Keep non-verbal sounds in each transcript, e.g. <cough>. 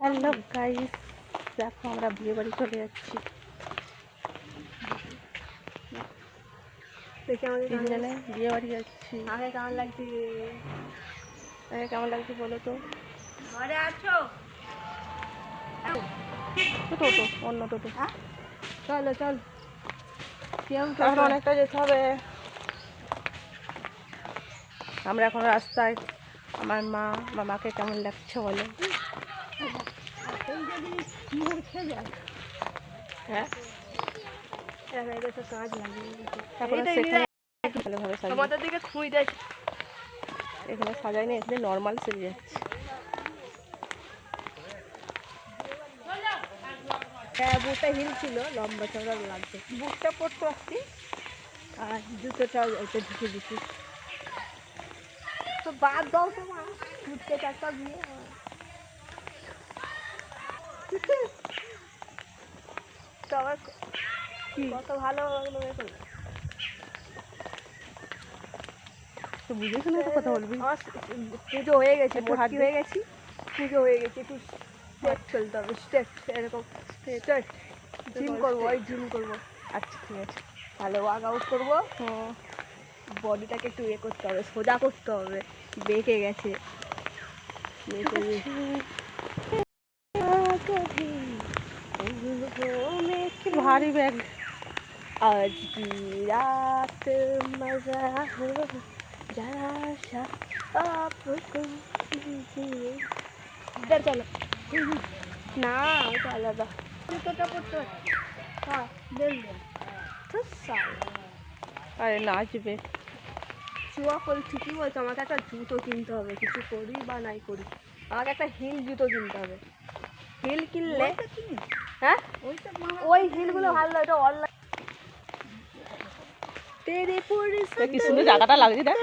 Hello guys দেখো আমরা বিয়ে বাড়ি চলে যাচ্ছি। তিনজনে বিয়ে বাড়ি যাচ্ছি। আগে কেমন লাগছে? আরে কেমন লাগছে বলো তো? ঘরে আছো? টোটো অন্য টোটো হ্যাঁ? চলো চল। অনেকটা যেতে হবে। আমরা এখন রাস্তায়। আমার মা মামাকে কেমন লাগছে বলো? এখন ভালোভাবে সাজিয়ে তোমাদের দিকে খুঁই যাচ্ছে এখানে নর্মাল যাচ্ছে। হ্যাঁ বুটটা হিল ছিল লম্বা চড়া লাগছে। বুটটা পরতে পারছি আর জুতোটা ওইটা ঢুকে দিচ্ছি তো বাদ দাও তো মা চারটা দিয়ে তো আবার কত ভালো লাগল দেখো তো বুঝে শুনে তো কথা বলবি? পুজো হয়ে গেছে একটু হাত ভর্তি দে। হয়ে গেছি। পুজো হয়ে গেছে একটু স্টেপ চলতে হবে স্টেপ এরকম স্টেপ জিম করব ওই জিম করব। আচ্ছা ঠিক আছে। ভালো ওয়ার্ক আউট করব বডিটাকে একটু ইয়ে করতে হবে সোজা করতে হবে। বেঁকে গেছে। বেঁকে গেছে। ভারী ব্যাগ আজ কি রাত মজা হো যারা সা আপকো ইধার চলো না ওটা আলাদা। জুতোটা পড়তে হ্যাঁ বেল দে আরে নাচবে। চুয়া করি ঠিকই বলছো আমাকে একটা জুতো কিনতে হবে। কিছু করি বা নাই করি। আমাকে একটা হিল জুতো কিনতে হবে। হিল কিনলে? হ্যাঁ? ওই হিলগুলো ভালো লাগে অনলাইন কি সুন্দর জায়গাটা লাগছে দেখ।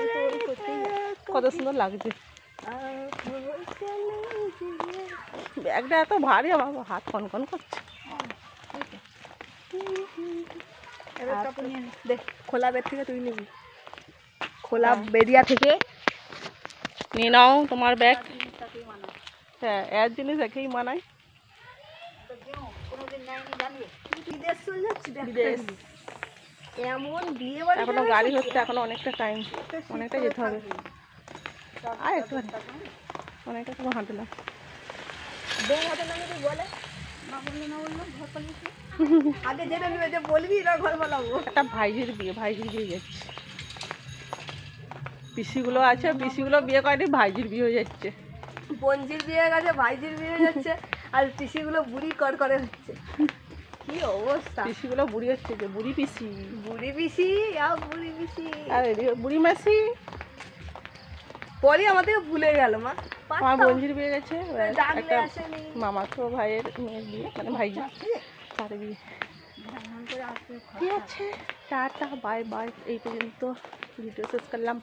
কত সুন্দর লাগছে। ব্যাগটা এত ভারী আমার হাত কনকন করছে। দেখ খোলা বেদ থেকে তুই নিবি। খোলা বেরিয়া থেকে নিয়ে নাও তোমার ব্যাগ। হ্যাঁ এর জিনিস একেই মানায় বিদেশ চলে যাচ্ছি বিদেশ। এমন বিয়ে বাড়ি এখনও গাড়ি হচ্ছে এখনও অনেকটা টাইম অনেকটা যেতে হবে। আর একটু অনেকটা তোমার হাঁটলাম বউ হাতে নামে তুই বলে। <laughs> একটা ভাইজির বিয়ে ভাইজির বিয়ে যাচ্ছে। পিসিগুলো আছে পিসিগুলো বিয়ে করেনি ভাইজির বিয়ে হয়ে যাচ্ছে। বঞ্জির বিয়ে গেছে ভাইজির বিয়ে যাচ্ছে আর পিসিগুলো বুড়ি কর করে হচ্ছে। কি অবস্থা? পিসিগুলো বুড়ি হচ্ছে যে বুড়ি পিসি। বুড়ি পিসি আর বুড়ি পিসি। আর বুড়ি মাসি। পরে আমাদের ভুলে গেল মা। আমার বোনজির বিয়ে গেছে একটা আসেনি। মামাতো ভাইয়ের মেয়ের বিয়ে মানে ভাইজি। তার বিয়ে। ঠিক আছে টাটা বাই বাই। এই পর্যন্ত ভিডিও শেষ করলাম।